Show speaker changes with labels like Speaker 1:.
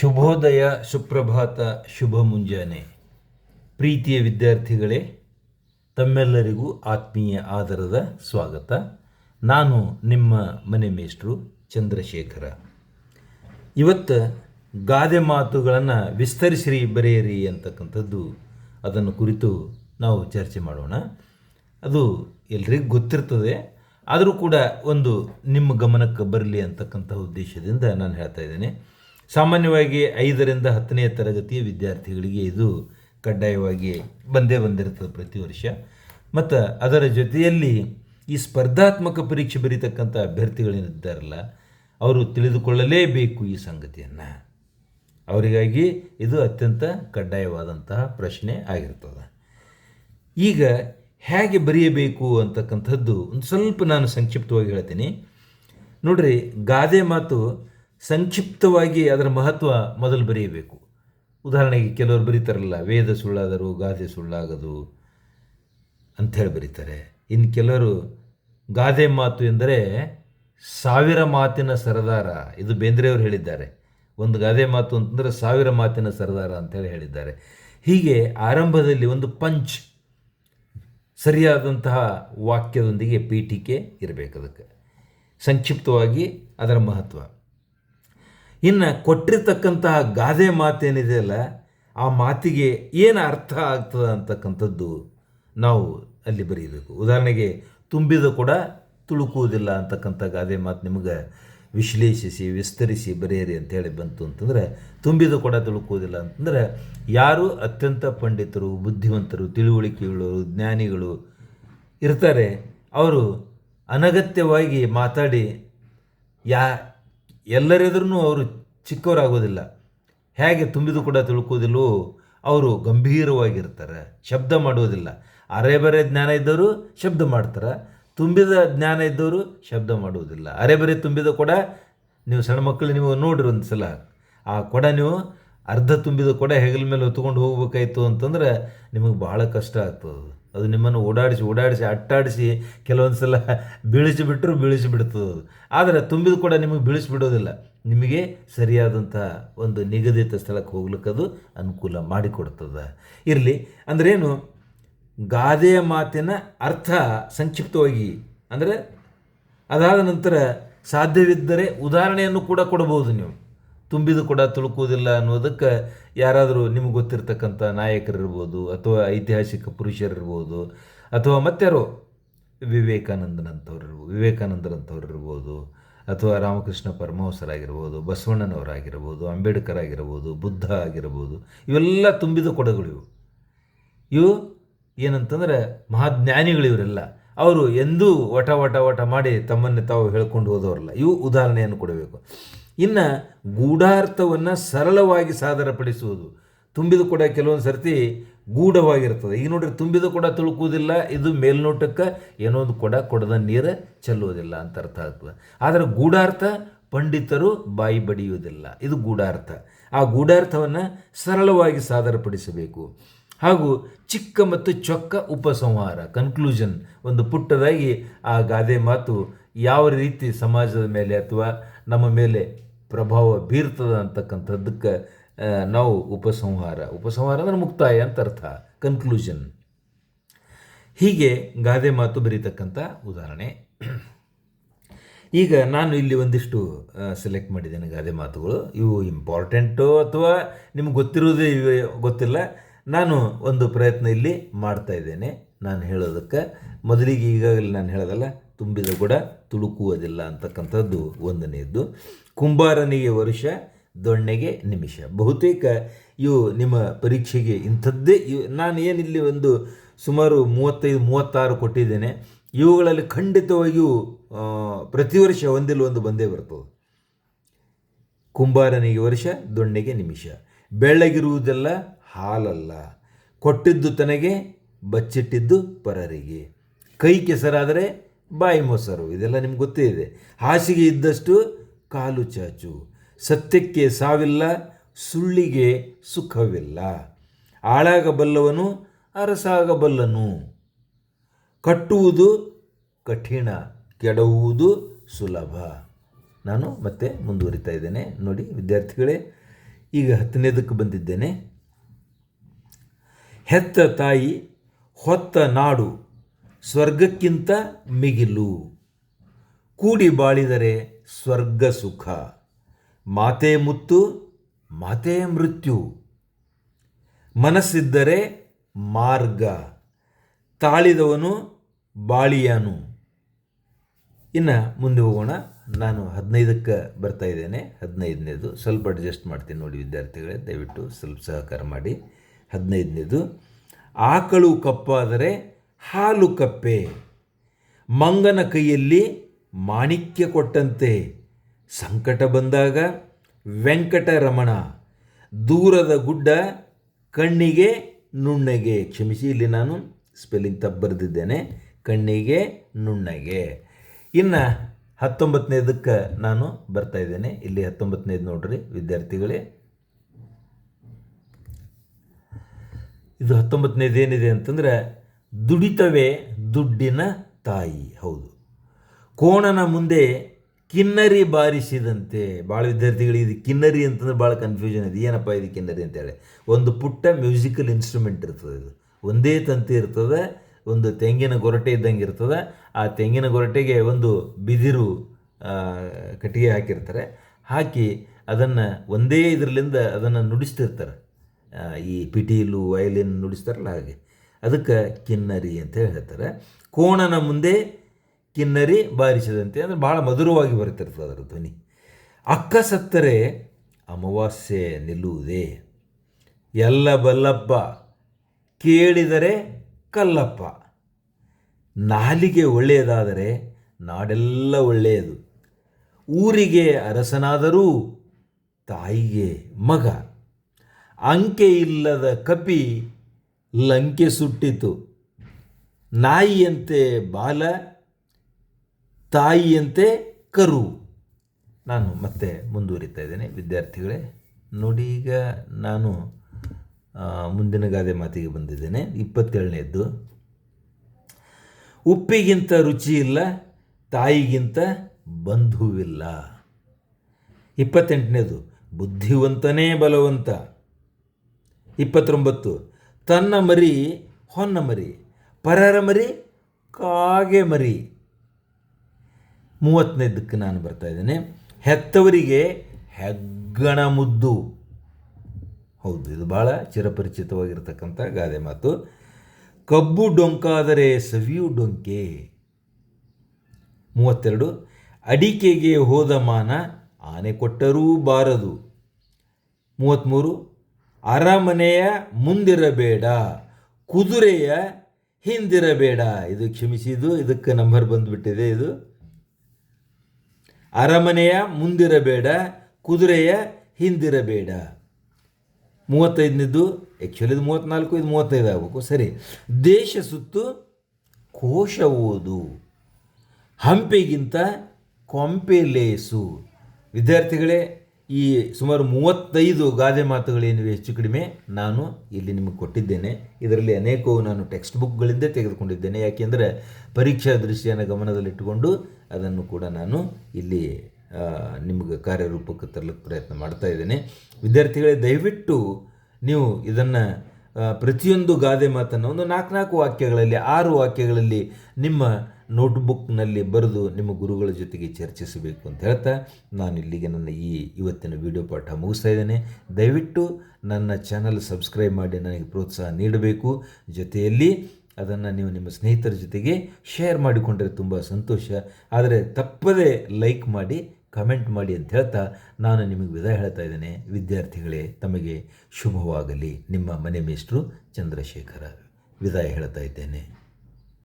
Speaker 1: ಶುಭೋದಯ ಸುಪ್ರಭಾತ ಶುಭ ಮುಂಜಾನೆ. ಪ್ರೀತಿಯ ವಿದ್ಯಾರ್ಥಿಗಳೇ, ತಮ್ಮೆಲ್ಲರಿಗೂ ಆತ್ಮೀಯ ಆದರದ ಸ್ವಾಗತ. ನಾನು ನಿಮ್ಮ ಮನೆ ಮೇಷ್ಟ್ರು ಚಂದ್ರಶೇಖರ. ಇವತ್ತು ಗಾದೆ ಮಾತುಗಳನ್ನು ವಿಸ್ತರಿಸಿರಿ, ಬರೆಯಿರಿ ಅಂತಕ್ಕಂಥದ್ದು ಅದನ್ನು ಕುರಿತು ನಾವು ಚರ್ಚೆ ಮಾಡೋಣ. ಅದು ಎಲ್ರಿಗೂ ಗೊತ್ತಿರ್ತದೆ. ಆದರೂ ಕೂಡ ಒಂದು ನಿಮ್ಮ ಗಮನಕ್ಕೆ ಬರಲಿ ಅಂತಕ್ಕಂಥ ಉದ್ದೇಶದಿಂದ ನಾನು ಹೇಳ್ತಾ ಇದ್ದೇನೆ. ಸಾಮಾನ್ಯವಾಗಿ ಐದರಿಂದ ಹತ್ತನೇ ತರಗತಿಯ ವಿದ್ಯಾರ್ಥಿಗಳಿಗೆ ಇದು ಕಡ್ಡಾಯವಾಗಿ ಬಂದೇ ಬಂದಿರ್ತದೆ ಪ್ರತಿ ವರ್ಷ. ಮತ್ತು ಅದರ ಜೊತೆಯಲ್ಲಿ ಈ ಸ್ಪರ್ಧಾತ್ಮಕ ಪರೀಕ್ಷೆ ಬರೀತಕ್ಕಂಥ ಅಭ್ಯರ್ಥಿಗಳೇನಿದ್ದಾರಲ್ಲ, ಅವರು ತಿಳಿದುಕೊಳ್ಳಲೇಬೇಕು ಈ ಸಂಗತಿಯನ್ನು. ಅವರಿಗಾಗಿ ಇದು ಅತ್ಯಂತ ಕಡ್ಡಾಯವಾದಂತಹ ಪ್ರಶ್ನೆ ಆಗಿರ್ತದೆ. ಈಗ ಹೇಗೆ ಬರೆಯಬೇಕು ಅಂತಕ್ಕಂಥದ್ದು ಒಂದು ಸ್ವಲ್ಪ ನಾನು ಸಂಕ್ಷಿಪ್ತವಾಗಿ ಹೇಳ್ತೀನಿ. ನೋಡ್ರಿ, ಗಾದೆ ಮಾತು ಸಂಕ್ಷಿಪ್ತವಾಗಿ ಅದರ ಮಹತ್ವ ಮೊದಲು ಬರೆಯಬೇಕು. ಉದಾಹರಣೆಗೆ ಕೆಲವರು ಬರೀತಾರಲ್ಲ, ವೇದ ಸುಳ್ಳಾದರೂ ಗಾದೆ ಸುಳ್ಳಾಗದು ಅಂಥೇಳಿ ಬರೀತಾರೆ. ಇನ್ನು ಕೆಲವರು ಗಾದೆ ಮಾತು ಎಂದರೆ ಸಾವಿರ ಮಾತಿನ ಸರದಾರ, ಇದು ಬೇಂದ್ರೆಯವರು ಹೇಳಿದ್ದಾರೆ. ಒಂದು ಗಾದೆ ಮಾತು ಅಂತಂದರೆ ಸಾವಿರ ಮಾತಿನ ಸರದಾರ ಅಂತೇಳಿ ಹೇಳಿದ್ದಾರೆ. ಹೀಗೆ ಆರಂಭದಲ್ಲಿ ಒಂದು ಪಂಚ್ ಸರಿಯಾದಂತಹ ವಾಕ್ಯದೊಂದಿಗೆ ಪೀಠಿಕೆ ಇರಬೇಕು ಅದಕ್ಕೆ. ಸಂಕ್ಷಿಪ್ತವಾಗಿ ಅದರ ಮಹತ್ವ. ಇನ್ನು ಕೊಟ್ಟಿರ್ತಕ್ಕಂತಹ ಗಾದೆ ಮಾತೇನಿದೆಯಲ್ಲ ಆ ಮಾತಿಗೆ ಏನು ಅರ್ಥ ಆಗ್ತದೆ ಅಂತಕ್ಕಂಥದ್ದು ನಾವು ಅಲ್ಲಿ ಬರೀಬೇಕು. ಉದಾಹರಣೆಗೆ, ತುಂಬಿದ ಕೂಡ ತುಳುಕುವುದಿಲ್ಲ ಅಂತಕ್ಕಂಥ ಗಾದೆ ಮಾತು ನಿಮಗೆ ವಿಶ್ಲೇಷಿಸಿ, ವಿಸ್ತರಿಸಿ ಬರೆಯಿರಿ ಅಂತೇಳಿ ಬಂತು ಅಂತಂದರೆ, ತುಂಬಿದ ಕೂಡ ತುಳುಕುವುದಿಲ್ಲ ಅಂತಂದರೆ, ಯಾರು ಅತ್ಯಂತ ಪಂಡಿತರು, ಬುದ್ಧಿವಂತರು, ತಿಳುವಳಿಕೆಯುಳ್ಳವರು, ಜ್ಞಾನಿಗಳು ಇರ್ತಾರೆ, ಅವರು ಅನಗತ್ಯವಾಗಿ ಮಾತಾಡಿ, ಯಾ ಎಲ್ಲರೆದುರೂ ಅವರು ಚಿಕ್ಕವರಾಗೋದಿಲ್ಲ. ಹೇಗೆ ತುಂಬಿದು ಕೂಡ ತಿಳ್ಕೋದಿಲ್ಲೋ ಅವರು ಗಂಭೀರವಾಗಿರ್ತಾರೆ, ಶಬ್ದ ಮಾಡೋದಿಲ್ಲ. ಅರೆ ಬರೆ ಜ್ಞಾನ ಇದ್ದವರು ಶಬ್ದ ಮಾಡ್ತಾರೆ, ತುಂಬಿದ ಜ್ಞಾನ ಇದ್ದವರು ಶಬ್ದ ಮಾಡುವುದಿಲ್ಲ ಅರೆ ಬರೆ ತುಂಬಿದ ಕೊಡ ನೀವು ಸಣ್ಣ ಮಕ್ಕಳು ನೀವು ನೋಡಿರಿ ಒಂದು ಸಲ ಆ ಕೊಡ ನೀವು ಅರ್ಧ ತುಂಬಿದ ಕೊಡ ಹೆಗಲ ಮೇಲೆ ಹೊತ್ಕೊಂಡು ಹೋಗ್ಬೇಕಾಯ್ತು ಅಂತಂದ್ರೆ ನಿಮಗೆ ಭಾಳ ಕಷ್ಟ ಆಗ್ತದೆ. ಅದು ನಿಮ್ಮನ್ನು ಓಡಾಡಿಸಿ ಓಡಾಡಿಸಿ, ಅಟ್ಟಾಡಿಸಿ ಕೆಲವೊಂದು ಸಲ ಬೀಳಿಸಿ ಬೀಳಿಸಿಬಿಡ್ತದೆ ಆದರೆ ತುಂಬಿದ ಕೂಡ ನಿಮಗೆ ಬೀಳಿಸಿಬಿಡೋದಿಲ್ಲ ನಿಮಗೆ ಸರಿಯಾದಂಥ ಒಂದು ನಿಗದಿತ ಸ್ಥಳಕ್ಕೆ ಹೋಗ್ಲಿಕ್ಕೆ ಅದು ಅನುಕೂಲ ಮಾಡಿಕೊಡ್ತದೆ. ಇರಲಿ, ಅಂದ್ರೇನು, ಗಾದೆಯ ಮಾತಿನ ಅರ್ಥ ಸಂಕ್ಷಿಪ್ತವಾಗಿ, ಅಂದರೆ ಅದಾದ ನಂತರ ಸಾಧ್ಯವಿದ್ದರೆ ಉದಾಹರಣೆಯನ್ನು ಕೂಡ ಕೊಡಬಹುದು ನೀವು. ತುಂಬಿದು ಕೂಡ ತುಳುಕುವುದಿಲ್ಲ ಅನ್ನೋದಕ್ಕೆ ಯಾರಾದರೂ ನಿಮಗೆ ಗೊತ್ತಿರ್ತಕ್ಕಂಥ ನಾಯಕರಿರ್ಬೋದು ಅಥವಾ ಐತಿಹಾಸಿಕ ಪುರುಷರಿರ್ಬೋದು ಅಥವಾ ಮತ್ತಾರೋ ವಿವೇಕಾನಂದನಂಥವ್ರು ಇರ್ಬೋದು ವಿವೇಕಾನಂದರಂಥವ್ರು ಇರ್ಬೋದು ಅಥವಾ ರಾಮಕೃಷ್ಣ ಪರಮಹಂಸರಾಗಿರ್ಬೋದು ಬಸವಣ್ಣನವರಾಗಿರ್ಬೋದು, ಅಂಬೇಡ್ಕರ್ ಆಗಿರ್ಬೋದು, ಬುದ್ಧ ಆಗಿರ್ಬೋದು, ಇವೆಲ್ಲ ತುಂಬಿದ ಕೊಡಗಳಿವು ಇವು. ಇವು ಏನಂತಂದ್ರೆ ಮಹಾಜ್ಞಾನಿಗಳು ಇವರೆಲ್ಲ. ಅವರು ಎಂದೂ ವಟ ವಟ ವಟ ಮಾಡಿ ತಮ್ಮನ್ನು ತಾವು ಹೇಳ್ಕೊಂಡು ಹೋದವರಲ್ಲ. ಇವು ಉದಾಹರಣೆಯನ್ನು ಕೊಡಬೇಕು. ಇನ್ನು ಗೂಢಾರ್ಥವನ್ನು ಸರಳವಾಗಿ ಸಾದರಪಡಿಸುವುದು. ತುಂಬಿದ ಕೂಡ ಕೆಲವೊಂದು ಸರ್ತಿ ಗೂಢವಾಗಿರ್ತದೆ. ಈಗ ನೋಡ್ರಿ, ತುಂಬಿದ ಕೂಡ ತುಳುಕುವುದಿಲ್ಲ, ಇದು ಮೇಲ್ನೋಟಕ್ಕೆ ಏನೋ ಒಂದು ಕೊಡ ಕೊಡದ ನೀರು ಚೆಲ್ಲುವುದಿಲ್ಲ ಅಂತ ಅರ್ಥ ಆಗ್ತದೆ. ಆದರೆ ಗೂಢಾರ್ಥ ಪಂಡಿತರು ಬಾಯಿ ಬಡಿಯುವುದಿಲ್ಲ. ಇದು ಗೂಢಾರ್ಥ. ಆ ಗೂಢಾರ್ಥವನ್ನು ಸರಳವಾಗಿ ಸಾದರಪಡಿಸಬೇಕು. ಹಾಗೂ ಚಿಕ್ಕ ಮತ್ತು ಚೊಕ್ಕ ಉಪಸಂಹಾರ ಕನ್ಕ್ಲೂಷನ್ ಒಂದು ಪುಟ್ಟದಾಗಿ ಆ ಗಾದೆ ಮಾತು ಯಾವ ರೀತಿ ಸಮಾಜದ ಮೇಲೆ ಅಥವಾ ನಮ್ಮ ಮೇಲೆ ಪ್ರಭಾವ ಬೀರ್ತದೆ ಅಂತಕ್ಕಂಥದ್ದಕ್ಕೆ ನಾವು ಉಪಸಂಹಾರ. ಉಪಸಂಹಾರ ಅಂದರೆ ಮುಕ್ತಾಯ ಅಂತ ಅರ್ಥ ಕನ್ಕ್ಲೂಷನ್ ಹೀಗೆ ಗಾದೆ ಮಾತು ಬರೀತಕ್ಕಂಥ ಉದಾಹರಣೆ. ಈಗ ನಾನು ಇಲ್ಲಿ ಒಂದಿಷ್ಟು ಸೆಲೆಕ್ಟ್ ಮಾಡಿದ್ದೇನೆ ಗಾದೆ ಮಾತುಗಳು. ಇವು ಇಂಪಾರ್ಟೆಂಟು ಅಥವಾ ನಿಮ್ಗೆ ಗೊತ್ತಿರೋದೇ ಇವೆ, ಗೊತ್ತಿಲ್ಲ. ನಾನು ಒಂದು ಪ್ರಯತ್ನ ಇಲ್ಲಿ ಮಾಡ್ತಾ ಇದ್ದೇನೆ. ನಾನು ಹೇಳೋದಕ್ಕೆ, ಮೊದಲಿಗೆ ಈಗಾಗಲೇ ನಾನು ಹೇಳೋದಲ್ಲ ತುಂಬಿದ ಕೂಡ ತುಳುಕುವುದಿಲ್ಲ ಅಂತಕ್ಕಂಥದ್ದು ಒಂದನೆಯದ್ದು. ಕುಂಬಾರನಿಗೆ ವರ್ಷ, ದೊಣ್ಣೆಗೆ ನಿಮಿಷ. ಬಹುತೇಕ ಇವು ನಿಮ್ಮ ಪರೀಕ್ಷೆಗೆ ಇಂಥದ್ದೇ ಇವು. ನಾನು ಏನಿಲ್ಲಿ ಒಂದು ಸುಮಾರು ಮೂವತ್ತೈದು, ಮೂವತ್ತಾರು ಕೊಟ್ಟಿದ್ದೇನೆ. ಇವುಗಳಲ್ಲಿ ಖಂಡಿತವಾಗಿಯೂ ಪ್ರತಿ ವರ್ಷ ಒಂದಿಲ್ಲ ಒಂದು ಬಂದೇ ಬರ್ತದೆ. ಕುಂಬಾರನಿಗೆ ವರ್ಷ, ದೊಣ್ಣೆಗೆ ನಿಮಿಷ. ಬೆಳ್ಳಗಿರುವುದೆಲ್ಲ ಹಾಲಲ್ಲ. ಕೊಟ್ಟಿದ್ದು ತನಗೆ, ಬಚ್ಚಿಟ್ಟಿದ್ದು ಪರರಿಗೆ. ಕೈ ಕೆಸರಾದರೆ ಬಾಯಿ ಮೊಸರು, ಇದೆಲ್ಲ ನಿಮ್ಗೆ ಗೊತ್ತೇ ಇದೆ. ಹಾಸಿಗೆ ಇದ್ದಷ್ಟು ಕಾಲು ಚಾಚು. ಸತ್ಯಕ್ಕೆ ಸಾವಿಲ್ಲ, ಸುಳ್ಳಿಗೆ ಸುಖವಿಲ್ಲ. ಆಳಾಗಬಲ್ಲವನು ಅರಸಾಗಬಲ್ಲನು. ಕಟ್ಟುವುದು ಕಠಿಣ, ಕೆಡವುವುದು ಸುಲಭ. ನಾನು ಮತ್ತೆ ಮುಂದುವರಿತಾ ಇದ್ದೇನೆ. ನೋಡಿ ವಿದ್ಯಾರ್ಥಿಗಳೇ, ಈಗ ಹತ್ತನೇದಕ್ಕೆ ಬಂದಿದ್ದೇನೆ. ಹೆತ್ತ ತಾಯಿ, ಹೊತ್ತ ನಾಡು. ಸ್ವರ್ಗಕ್ಕಿಂತ ಮಿಗಿಲು. ಕೂಡಿ ಬಾಳಿದರೆ ಸ್ವರ್ಗ ಸುಖ. ಮಾತೆ ಮುತ್ತು, ಮಾತೆ ಮೃತ್ಯು. ಮನಸ್ಸಿದ್ದರೆ ಮಾರ್ಗ. ತಾಳಿದವನು ಬಾಳಿಯಾನು. ಇನ್ನು ಮುಂದೆ ಹೋಗೋಣ. ನಾನು ಹದಿನೈದಕ್ಕೆ ಬರ್ತಾ ಇದ್ದೇನೆ. ಹದಿನೈದನೇದು. ಸ್ವಲ್ಪ ಅಡ್ಜಸ್ಟ್ ಮಾಡ್ತೀನಿ ನೋಡಿ ವಿದ್ಯಾರ್ಥಿಗಳೇ. ದಯವಿಟ್ಟು ಸ್ವಲ್ಪ ಸಹಕಾರ ಮಾಡಿ. ಹದಿನೈದನೇದು. ಆಕಳು ಕಪ್ಪಾದರೆ ಹಾಲು ಕಪ್ಪೆ. ಮಂಗನ ಕೈಯಲ್ಲಿ ಮಾಣಿಕ್ಯ ಕೊಟ್ಟಂತೆ. ಸಂಕಟ ಬಂದಾಗ ವೆಂಕಟರಮಣ ದೂರದ ಗುಡ್ಡ ಕಣ್ಣಿಗೆ, ನುಣ್ಣಗೆ. ಕ್ಷಮಿಸಿ, ಇಲ್ಲಿ ನಾನು ಸ್ಪೆಲ್ಲಿಂಗ್ ತಪ್ಪು ಬರೆದಿದ್ದೇನೆ. ಕಣ್ಣಿಗೆ, ನುಣ್ಣಗೆ. ಇನ್ನು ಹತ್ತೊಂಬತ್ತನೇದಕ್ಕೆ ನಾನು ಬರ್ತಾ ಇದ್ದೇನೆ. ಇಲ್ಲಿ ಹತ್ತೊಂಬತ್ತನೇದು ನೋಡ್ರಿ, ವಿದ್ಯಾರ್ಥಿಗಳೇ. ಇದು ಹತ್ತೊಂಬತ್ತನೇದು ಏನಿದೆ ಅಂತಂದರೆ ದುಡಿತವೇ ದುಡ್ಡಿನ ತಾಯಿ. ಹೌದು. ಕೋಣನ ಮುಂದೆ ಕಿನ್ನರಿ ಬಾರಿಸಿದಂತೆ ಭಾಳ ವಿದ್ಯಾರ್ಥಿಗಳಿಗೆ ಇದು ಕಿನ್ನರಿ ಅಂತಂದ್ರೆ ಭಾಳ ಕನ್ಫ್ಯೂಷನ್ ಇದೆ. ಏನಪ್ಪ ಇದು ಕಿನ್ನರಿ ಅಂತೇಳಿ ಒಂದು ಪುಟ್ಟ ಮ್ಯೂಸಿಕಲ್ ಇನ್ಸ್ಟ್ರೂಮೆಂಟ್ ಇರ್ತದೆ ಇದು. ಒಂದೇ ತಂತಿ ಇರ್ತದೆ, ಒಂದು ತೆಂಗಿನ ಗೊರಟೆ ಇದ್ದಂಗೆ ಇರ್ತದೆ. ಆ ತೆಂಗಿನ ಗೊರಟೆಗೆ ಒಂದು ಬಿದಿರು ಕಟ್ಟಿಗೆ ಹಾಕಿರ್ತಾರೆ. ಹಾಕಿ ಅದನ್ನು ಒಂದೇ ಇದರಲ್ಲಿಂದ ಅದನ್ನು ನುಡಿಸ್ತಿರ್ತಾರೆ. ಈ ಪಿಟೀಲು, ವಯಲಿನ್ ನುಡಿಸ್ತಾರಲ್ಲ ಹಾಗೆ. ಅದಕ್ಕೆ ಕಿನ್ನರಿ ಅಂತ ಹೇಳ್ತಾರೆ. ಕೋಣನ ಮುಂದೆ ಕಿನ್ನರಿ ಬಾರಿಸಿದಂತೆ ಅಂದರೆ ಭಾಳ ಮಧುರವಾಗಿ ಬರುತ್ತಿರ್ತದೆ ಅದರ ಧ್ವನಿ. ಅಕ್ಕ ಸತ್ತರೆ ಅಮಾವಾಸ್ಯೆ ನಿಲ್ಲುವುದೇ? ಎಲ್ಲ ಬಲ್ಲಪ್ಪ ಕೇಳಿದರೆ ಕಲ್ಲಪ್ಪ. ನಾಲಿಗೆ ಒಳ್ಳೆಯದಾದರೆ ನಾಡೆಲ್ಲ ಒಳ್ಳೆಯದು. ಊರಿಗೆ ಅರಸನಾದರೂ ತಾಯಿಗೆ ಮಗ. ಅಂಕೆ ಇಲ್ಲದ ಕಪಿ ಲಂಕೆ ಸುಟ್ಟಿತು. ನಾಯಿಯಂತೆ ಬಾಲ, ತಾಯಿಯಂತೆ ಕರು. ನಾನು ಮತ್ತೆ ಮುಂದುವರಿತಾ ಇದ್ದೇನೆ. ವಿದ್ಯಾರ್ಥಿಗಳೇ, ನೋಡಿ ಈಗ ನಾನು ಮುಂದಿನ ಗಾದೆ ಮಾತಿಗೆ ಬಂದಿದ್ದೇನೆ. ಇಪ್ಪತ್ತೇಳನೇದ್ದು. ಉಪ್ಪಿಗಿಂತ ರುಚಿ ಇಲ್ಲ, ತಾಯಿಗಿಂತ ಬಂಧುವಿಲ್ಲ. ಇಪ್ಪತ್ತೆಂಟನೇದು, ಬುದ್ಧಿವಂತನೇ ಬಲವಂತ. ಇಪ್ಪತ್ತೊಂಬತ್ತು ತನ್ನ ಮರಿ, ಹೊನ್ನ ಮರಿ, ಪರರ ಮರಿ, ಕಾಗೆ ಮರಿ. ಮೂವತ್ತನೇದಕ್ಕೆ ನಾನು ಬರ್ತಾ ಇದ್ದೇನೆ. ಹೆತ್ತವರಿಗೆ ಹೆಗ್ಗಣ ಮುದ್ದು. ಹೌದು, ಇದು ಭಾಳ ಚಿರಪರಿಚಿತವಾಗಿರ್ತಕ್ಕಂಥ ಗಾದೆ ಮಾತು. ಕಬ್ಬು ಡೊಂಕಾದರೆ ಸವಿಯು ಡೊಂಕೆ. ಮೂವತ್ತೆರಡು, ಅಡಿಕೆಗೆ ಹೋದ ಮಾನ ಆನೆ ಕೊಟ್ಟರೂ ಬಾರದು. ಮೂವತ್ತ್ಮೂರು ಅರಮನೆಯ ಮುಂದಿರಬೇಡ, ಕುದುರೆಯ ಹಿಂದಿರಬೇಡ. ಇದು ಕ್ಷಮಿಸಿದು ಇದಕ್ಕೆ ನಂಬರ್ ಬಂದುಬಿಟ್ಟಿದೆ ಇದು. ಅರಮನೆಯ ಮುಂದಿರಬೇಡ, ಕುದುರೆಯ ಹಿಂದಿರಬೇಡ. ಮೂವತ್ತೈದನೇದು ಆ್ಯಕ್ಚುಲಿ ಇದು ಮೂವತ್ತ್ನಾಲ್ಕು ಇದು ಮೂವತ್ತೈದು ಆಗಬೇಕು, ಸರಿ. ದೇಶ ಸುತ್ತು ಕೋಶ ಓದು, ಹಂಪೆಗಿಂತ ಕೊಂಪೆ ಲೇಸು. ವಿದ್ಯಾರ್ಥಿಗಳೇ ಈ ಸುಮಾರು ಮೂವತ್ತೈದು ಗಾದೆ ಮಾತುಗಳೇನಿವೆ ಹೆಚ್ಚು ಕಡಿಮೆ, ನಾನು ಇಲ್ಲಿ ನಿಮಗೆ ಕೊಟ್ಟಿದ್ದೇನೆ. ಇದರಲ್ಲಿ ಅನೇಕವು ನಾನು ಟೆಕ್ಸ್ಟ್ ಬುಕ್ಗಳಿಂದ ತೆಗೆದುಕೊಂಡಿದ್ದೇನೆ. ಯಾಕೆಂದರೆ ಪರೀಕ್ಷಾ ದೃಷ್ಟಿಯನ್ನು ಗಮನದಲ್ಲಿಟ್ಟುಕೊಂಡು ಅದನ್ನು ಕೂಡ ನಾನು ಇಲ್ಲಿ ನಿಮಗೆ ಕಾರ್ಯರೂಪಕ್ಕೆ ತರಲಿಕ್ಕೆ ಪ್ರಯತ್ನ ಮಾಡ್ತಾ ಇದ್ದೇನೆ. ವಿದ್ಯಾರ್ಥಿಗಳೇ, ದಯವಿಟ್ಟು ನೀವು ಇದನ್ನು ಪ್ರತಿಯೊಂದು ಗಾದೆ ಮಾತನ್ನು ಒಂದು ನಾಲ್ಕು ನಾಲ್ಕು ವಾಕ್ಯಗಳಲ್ಲಿ, ಆರು ವಾಕ್ಯಗಳಲ್ಲಿ ನಿಮ್ಮ ನೋಟ್ಬುಕ್ನಲ್ಲಿ ಬರೆದು ನಿಮ್ಮ ಗುರುಗಳ ಜೊತೆಗೆ ಚರ್ಚಿಸಬೇಕು ಅಂತ ಹೇಳ್ತಾ ನಾನು ಇಲ್ಲಿಗೆ ನನ್ನ ಈ ಇವತ್ತಿನ ವಿಡಿಯೋ ಪಾಠ ಮುಗಿಸ್ತಾ ಇದ್ದೇನೆ. ದಯವಿಟ್ಟು ನನ್ನ ಚಾನಲ್ ಸಬ್ಸ್ಕ್ರೈಬ್ ಮಾಡಿ ನನಗೆ ಪ್ರೋತ್ಸಾಹ ನೀಡಬೇಕು. ಜೊತೆಯಲ್ಲಿ ಅದನ್ನು ನೀವು ನಿಮ್ಮ ಸ್ನೇಹಿತರ ಜೊತೆಗೆ ಶೇರ್ ಮಾಡಿಕೊಂಡ್ರೆ ತುಂಬ ಸಂತೋಷ. ಆದರೆ ತಪ್ಪದೇ ಲೈಕ್ ಮಾಡಿ, ಕಮೆಂಟ್ ಮಾಡಿ ಅಂತ ಹೇಳ್ತಾ ನಾನು ನಿಮಗೆ ವಿದಾಯ ಹೇಳ್ತಾ ಇದ್ದೇನೆ. ವಿದ್ಯಾರ್ಥಿಗಳೇ, ತಮಗೆ ಶುಭವಾಗಲಿ. ನಿಮ್ಮ ಮನೆ ಮೇಷ್ಟ್ರು ಚಂದ್ರಶೇಖರ ವಿದಾಯ ಹೇಳ್ತಾ ಇದ್ದೇನೆ.